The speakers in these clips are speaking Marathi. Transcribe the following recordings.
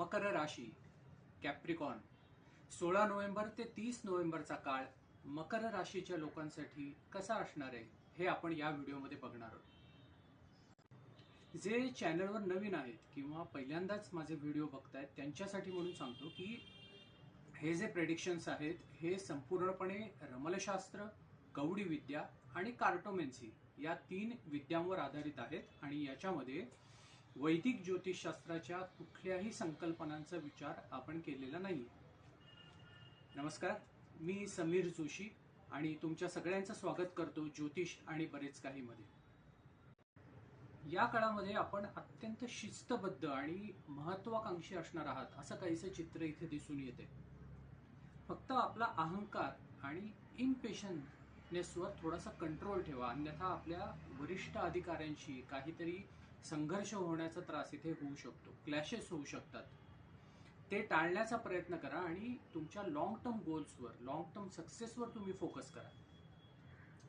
मकर राशी कॅप्रिकॉन सोळा नोव्हेंबर ते तीस नोव्हेंबरचा काळ मकर राशीच्या लोकांसाठी कसा असणार आहे हे आपण या व्हिडिओमध्ये बघणार आहोत. जे चॅनलवर नवीन आहेत किंवा पहिल्यांदाच माझे व्हिडिओ बघतायत त्यांच्यासाठी म्हणून सांगतो की हे जे प्रेडिक्शन्स आहेत हे संपूर्णपणे रमलशास्त्र कवडी विद्या आणि कार्टोमेन्सी या तीन विद्यांवर आधारित आहेत आणि याच्यामध्ये वैदिक ज्योतिषशास्त्राच्या कुठल्याही संकल्पनांचा विचार आपण केलेला नाही. नमस्कार मी समीर जोशी आणि तुमच्या सगळ्यांचं स्वागत करतो ज्योतिष आणि बरेच काही मध्ये. या काळामध्ये आपण अत्यंत शिस्तबद्ध आणि महत्वाकांक्षी असणार आहात असं काहीसं चित्र इथे दिसून येते. फक्त आपला अहंकार आणि इनपेशन्सनेसवर थोडासा कंट्रोल ठेवा. अन्यथा आपल्या वरिष्ठ अधिकाऱ्यांशी काहीतरी संघर्ष होण्याचा त्रास इथे होऊ शकतो. क्लॅशेस होऊ शकतात. ते टाळण्याचा प्रयत्न करा आणि तुमच्या लॉंग टर्म गोल्सवर लॉंग टर्म सक्सेसवर तुम्ही फोकस करा.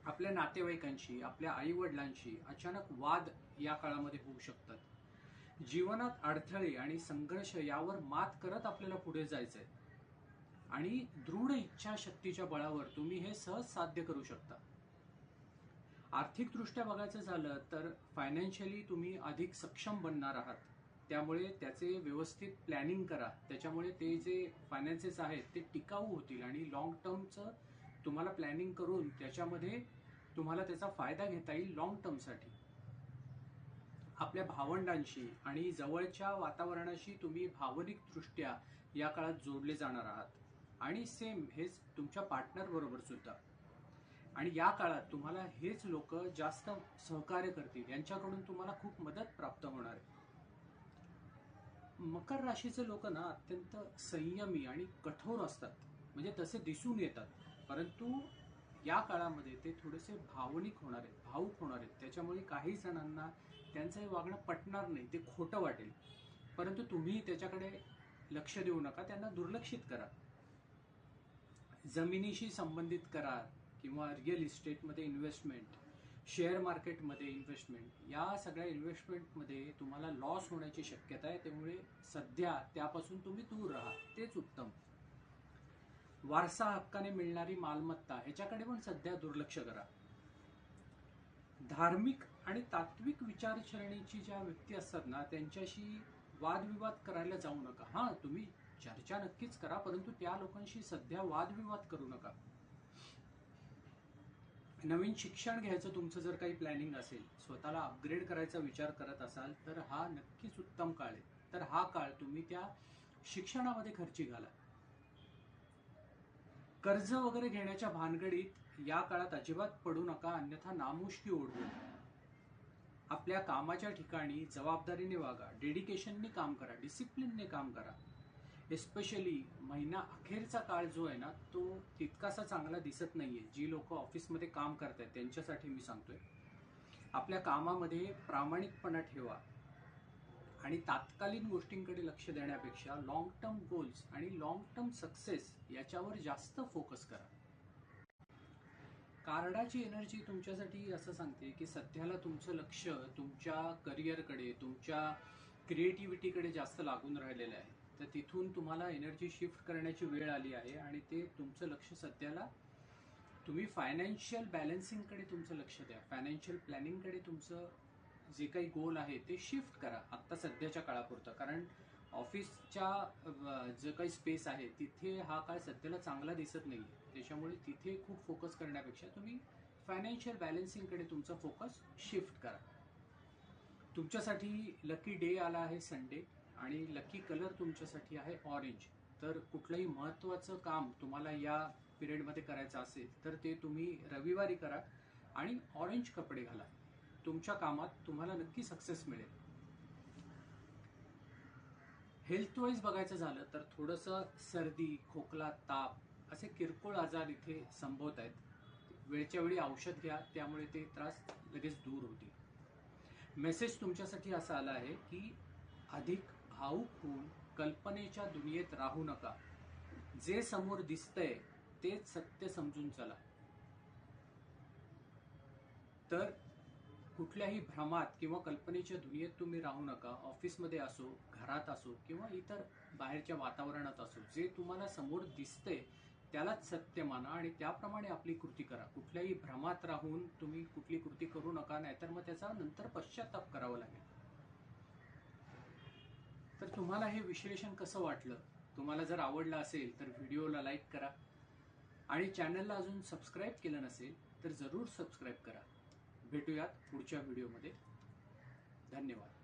आपल्या नातेवाईकांशी आपल्या आई वडिलांशी अचानक वाद या काळामध्ये होऊ शकतात. जीवनात अडथळे आणि संघर्ष यावर मात करत आपल्याला पुढे जायचंय. आणि दृढ इच्छाशक्तीच्या बळावर तुम्ही हे सहज साध्य करू शकता. आर्थिकदृष्ट्या बघायचं झालं तर फायनान्शियली तुम्ही अधिक सक्षम बनणार आहात. त्यामुळे त्याचे व्यवस्थित प्लॅनिंग करा. त्याच्यामुळे ते जे फायनान्सेस आहेत ते टिकाऊ होतील आणि लॉंग टर्मचं तुम्हाला प्लॅनिंग करून त्याच्यामध्ये तुम्हाला त्याचा फायदा घेता येईल लॉंग टर्मसाठी आपल्या भावंडांशी आणि जवळच्या वातावरणाशी तुम्ही भावनिकदृष्ट्या या काळात जोडले जाणार आहात. आणि सेम हेच तुमच्या पार्टनर बरोबर सुद्धा. आणि या काळात तुम्हाला हेच लोक जास्त सहकार्य करतील. यांच्याकडून तुम्हाला खूप मदत प्राप्त होणार आहे. मकर राशीचे लोक ना अत्यंत संयमी आणि कठोर असतात. म्हणजे तसे दिसून येतात. परंतु या काळामध्ये ते थोडेसे भावनिक होणार आहेत भावूक होणार आहेत. त्याच्यामुळे काही जणांना त्यांचं हे वागणं पटणार नाही. ते खोटं वाटेल. परंतु तुम्ही त्याच्याकडे लक्ष देऊ नका. त्यांना दुर्लक्षित करा. जमिनीशी संबंधित करार किंवा रिअल इस्टेटमध्ये इन्व्हेस्टमेंट शेअर मार्केटमध्ये इन्व्हेस्टमेंट या सगळ्या इन्व्हेस्टमेंटमध्ये तुम्हाला लॉस होण्याची शक्यता आहे. त्यामुळे सध्या त्यापासून तुम्ही दूर राहा. तेच उत्तम. वारसा हक्काने मिळणारी मालमत्ता ह्याच्याकडे पण सध्या दुर्लक्ष करा. धार्मिक आणि तात्विक विचारसरणीची ज्या व्यक्ती असतात ना त्यांच्याशी वादविवाद करायला जाऊ नका. हा तुम्ही चर्चा नक्कीच करा परंतु त्या लोकांशी सध्या वादविवाद करू नका. नवीन शिक्षण घ्यायचं तुमचं जर काही प्लॅनिंग असेल स्वतःला अपग्रेड करायचा विचार करत असाल तर हा नक्कीच उत्तम काळ आहे. तर हा काळ तुम्ही त्या शिक्षणामध्ये खर्ची घाला. कर्ज वगैरे घेण्याच्या भानगडीत या काळात अजिबात पडू नका अन्यथा नामुष्की ओढवू आपल्या कामाच्या ठिकाणी जबाबदारीने वागा डेडिकेशनने काम करा डिसिप्लिनने काम करा. एस्पेशली महिना अखेरचा काळ जो आहे ना तो तितकासा चांगला दिसत नाहीये. जी लोक ऑफिसमध्ये काम करत आहेत त्यांच्यासाठी मी सांगतोय. आपल्या कामामध्ये प्रामाणिकपणा ठेवा. आणि तात्कालीन गोष्टींकडे लक्ष देण्यापेक्षा लॉंग टर्म गोल्स आणि लॉंग टर्म सक्सेस याच्यावर जास्त फोकस करा. कार्डाची एनर्जी तुमच्यासाठी असं सांगते की सध्याला तुमचं लक्ष तुमच्या करिअरकडे तुमच्या क्रिएटिव्हिटीकडे जास्त लागून राहिलेलं आहे. तर तिथून तुम्हाला एनर्जी शिफ्ट करण्याची वेळ आली आहे आणि ते तुमचं लक्ष सध्याला तुम्ही फायनान्शियल बॅलन्सिंगकडे तुमचं लक्ष द्या. फायनान्शियल प्लॅनिंगकडे तुमचं जे काही गोल आहे ते शिफ्ट करा. आत्ता सध्याच्या काळापुरतं. कारण ऑफिसच्या जे काही स्पेस आहे तिथे हा काळ सध्याला चांगला दिसत नाही त्याच्यामुळे तिथे खूप फोकस करण्यापेक्षा तुम्ही फायनान्शियल बॅलन्सिंगकडे तुमचा फोकस शिफ्ट करा. तुमच्यासाठी लकी डे आला आहे संडे आणि लकी कलर तुमच्यासाठी आहे ऑरेंज तर कुठलंही महत्त्वाचं काम तुम्हाला या पिरियडमध्ये करायचं असेल तर ते तुम्ही रविवारी करा आणि ऑरेंज कपडे घाला. तुमच्या कामात तुम्हाला नक्की सक्सेस मिळेल. हेल्थ वाईज बघायचं झालं तर थोडंसं सर्दी खोकला ताप असे किरकोळ आजार इथे संभवत आहेत. वेळच्या वेळी औषध घ्या त्यामुळे ते त्रास लगेच दूर होतील. मेसेज तुमच्यासाठी असा आला आहे की अधिक भाऊक होऊन कल्पनेच्या दुनियेत राहू नका. जे समोर दिसतंय तेच सत्य समजून चला. तर कुठल्याही भ्रमात किंवा कल्पनेच्या दुनियेत तुम्ही राहू नका ऑफिसमध्ये असो घरात असो किंवा इतर बाहेरच्या वातावरणात असो जे तुम्हाला समोर दिसते त्यालाच सत्य माना आणि त्याप्रमाणे आपली कृती करा. कुठल्याही भ्रमात राहून तुम्ही कुठली कृती करू नका नाहीतर मग त्याचा नंतर पश्चाताप करावा लागेल. तर तुम्हाला हे विश्लेषण कसं वाटलं? तुम्हाला जर आवडलं असेल तर व्हिडिओला लाईक करा. आणि चॅनलला अजून सबस्क्राईब केलं नसेल तर जरूर सबस्क्राईब करा. भेटूयात पुढच्या व्हिडिओमध्ये धन्यवाद.